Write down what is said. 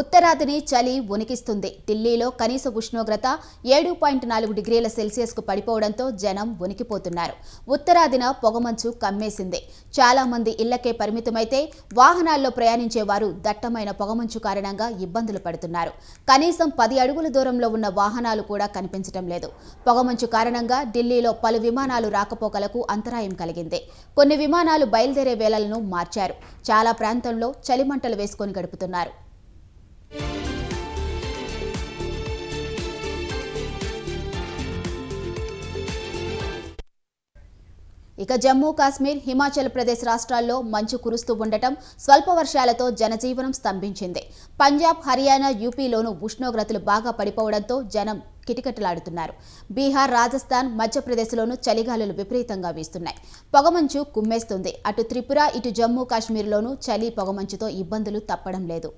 ఉత్తరాదిని చలి ఉనికిస్తుంది. ఢిల్లీలో కనీస ఉష్ణోగ్రత ఏడు పాయింట్ నాలుగు డిగ్రీల సెల్సియస్కు పడిపోవడంతో జనం ఉనికిపోతున్నారు. ఉత్తరాదిన పొగమంచు కమ్మేసింది. చాలా మంది ఇళ్ళకే పరిమితమైతే వాహనాల్లో ప్రయాణించే వారు దట్టమైన పొగమంచు కారణంగా ఇబ్బందులు పడుతున్నారు. కనీసం పది అడుగుల దూరంలో ఉన్న వాహనాలు కూడా కనిపించడం లేదు. పొగమంచు కారణంగా ఢిల్లీలో పలు విమానాలు రాకపోకలకు అంతరాయం కలిగింది. కొన్ని విమానాలు బయలుదేరే వేళలను మార్చారు. చాలా ప్రాంతంలో చలిమంటలు వేసుకొని గడుపుతున్నారు. ఇక జమ్మూ కాశ్మీర్ హిమాచల్ ప్రదేశ్ రాష్ట్రాల్లో మంచు కురుస్తూ ఉండటం స్వల్ప వర్షాలతో జనజీవనం స్తంభించింది. పంజాబ్ హర్యానా యూపీలోనూ ఉష్ణోగ్రతలు బాగా పడిపోవడంతో జనం కిటకిటలాడుతున్నారు. బీహార్ రాజస్థాన్ మధ్యప్రదేశ్లోనూ చలిగాలులు విపరీతంగా వీస్తున్నాయి. పొగమంచు కుమ్మేస్తుంది. అటు త్రిపుర ఇటు జమ్మూ కాశ్మీర్లోనూ చలి పొగమంచుతో ఇబ్బందులు తప్పడం లేదు.